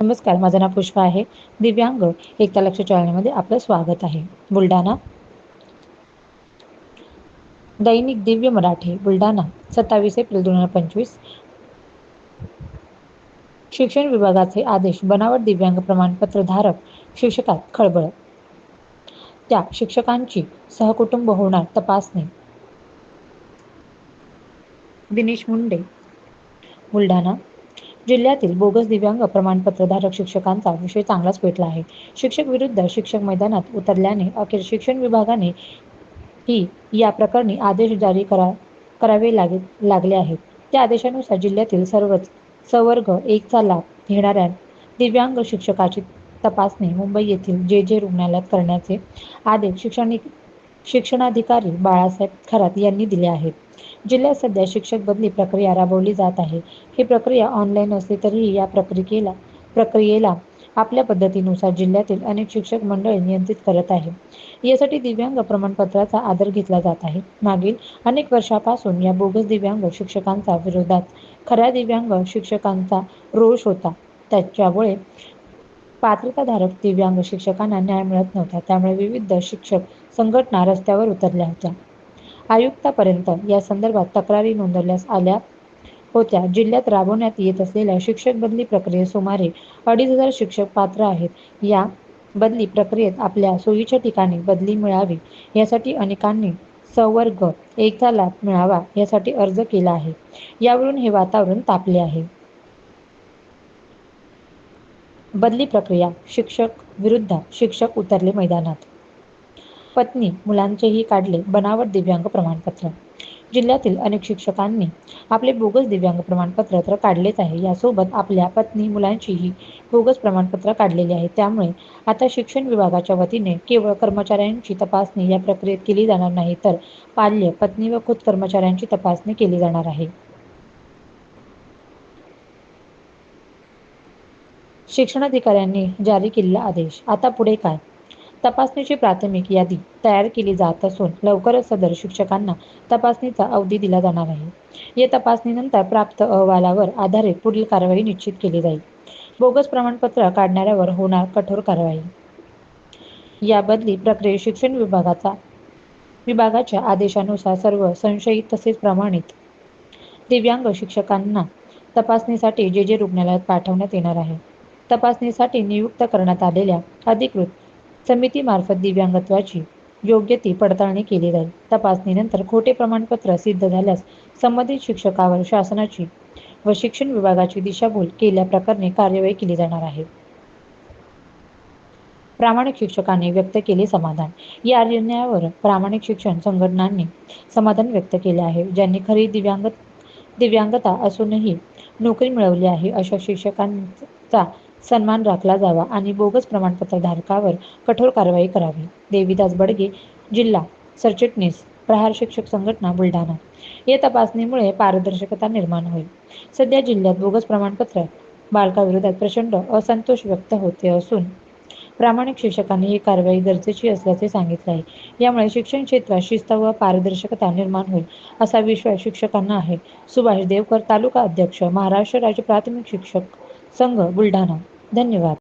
नमस्कार माझं नाव पुष्पा आहे. दिव्यांग एकता लक्ष चॅनलमध्ये आपलं स्वागत आहे. बुलढाणा. दैनिक दिव्य मराठी बुलढाणा सत्तावीस एप्रिल दोन हजार पंचवीस. शिक्षण विभागाचे आदेश बनावट दिव्यांग प्रमाणपत्र धारक शिक्षकात खळबळ. त्या शिक्षकांची सहकुटुंब होणार तपासणी. दिनेश मुंडे. बुलढाणा. जिल्ह्यातील बोगस दिव्यांग प्रमाणपत्रधारक शिक्षकांचा विषय चांगलाच पेटला आहे. शिक्षक विरुद्ध शिक्षक मैदानात उतरल्याने अखेर शिक्षण विभागाने ही या प्रकरणी आदेश जारी करा करावे लागे लागले आहेत. त्या आदेशानुसार जिल्ह्यातील सर्वच सवर्ग एकचा लाभ घेणाऱ्या दिव्यांग शिक्षकाची तपासणी मुंबई येथील जे जे रुग्णालयात करण्याचे आदेश शिक्षणिक शिक्षणाधिकारी बाळासाहेब खरात यांनी दिले आहेत. जिल्ह्यात सध्या शिक्षक बदली प्रक्रिया राबवली जात आहे. ही प्रक्रिया ऑनलाईन असली तरीही या प्रक्रियेला प्रक्रियेला आपल्या पद्धतीनुसार जिल्ह्यातील अनेक शिक्षक मंडळे नियंत्रित करत आहे यासाठी दिव्यांग प्रमाणपत्राचा आदर घेतला जात आहे. मागील अनेक वर्षापासून या बोगस दिव्यांग शिक्षकांचा विरोधात खऱ्या दिव्यांग शिक्षकांचा रोष होता. त्याच्यामुळे पात्रताधारक दिव्यांग शिक्षकांना न्याय मिळत नव्हता. त्यामुळे विविध शिक्षक संघटना रस्त्यावर उतरल्या होत्या. आयुक्तापर्यंत या संदर्भात तक्रारी नोंदवल्यास आल्या होत्या. जिल्ह्यात राबवण्यात येत असलेल्या शिक्षक बदली प्रक्रियेत सुमारे अडीच हजार शिक्षक पात्र आहेत. या बदली प्रक्रियेत आपल्या सोयीच्या ठिकाणी बदली मिळावी यासाठी अनेकांनी संवर्ग एकदा लाभ मिळावा यासाठी अर्ज केला आहे. यावरून हे वातावरण तापले आहे. बदली प्रक्रिया शिक्षक विरुद्ध शिक्षक उतरले मैदानात पत्नी मुलांचेही काढले बनावट दिव्यांग प्रमाणपत्र. जिल्ह्यातील अनेक शिक्षकांनी आपले बोगस दिव्यांग प्रमाणपत्र तर काढलेच आहे. यासोबत आपल्या पत्नी मुलांचीही बोगस प्रमाणपत्र काढलेली आहे. त्यामुळे आता शिक्षण विभागाच्या वतीने केवळ कर्मचाऱ्यांची तपासणी या प्रक्रियेत केली जाणार नाही तर पाल्य पत्नी व खुद कर्मचाऱ्यांची तपासणी केली जाणार आहे. शिक्षणाधिकाऱ्यांनी जारी केलेला आदेश आता पुढे काय? तपासणीची प्राथमिक यादी तयार केली जात असून लवकरच सदर शिक्षकांना तपासणीचा अवधी दिला जाणार आहे. या तपासणीनंतर प्राप्त अहवालावर आधारित पुढील कारवाई निश्चित केली जाईल. बोगस प्रमाणपत्र काढणाऱ्यावर होणार कठोर कारवाई. या बदली प्रक्रियेत शिक्षण विभागाचा विभागाच्या आदेशानुसार सर्व संशयित तसेच प्रमाणित दिव्यांग शिक्षकांना तपासणीसाठी जे जे रुग्णालयात पाठवण्यात येणार आहे. तपासणीसाठी नियुक्त करण्यात आलेल्या अधिकृत समितीमार्फत दिव्यांगत्वाची योग्य ती पडताळणी केली जाईल. तपासणीनंतर खोटे प्रमाणपत्र सिद्ध झाल्यास संबंधित शिक्षकावर शासनाची व शिक्षण विभागाची दिशाभूल केल्याप्रकरणी कार्यवाही केली जाणार आहे. प्रामाणिक शिक्षकांनी व्यक्त केले समाधान. या निर्णयावर प्रामाणिक शिक्षण संघटनांनी समाधान व्यक्त केले आहे. ज्यांनी खरी दिव्यांग दिव्यांगता असूनही नोकरी मिळवली आहे अशा शिक्षकांचा सन्मान राखला जावा आणि बोगस प्रमाणपत्र धारकावर कठोर कारवाई करावी. देवीदास बडगे जिल्हा सरचिटणीस प्रहार शिक्षक संघटना बुलढाणा. या तपासणीमुळे पारदर्शकता निर्माण होईल. सध्या जिल्ह्यात बोगस प्रमाणपत्र बालकाविरोधात प्रचंड असंतोष व्यक्त होते असून प्रामाणिक शिक्षकांनी ही कारवाई गरजेची असल्याचे सांगितले आहे. यामुळे शिक्षण क्षेत्रात शिस्त व पारदर्शकता निर्माण होईल असा विश्वास शिक्षकांना आहे. सुभाष देवकर तालुका अध्यक्ष महाराष्ट्र राज्य प्राथमिक शिक्षक संघ बुलढाणा धन्यवाद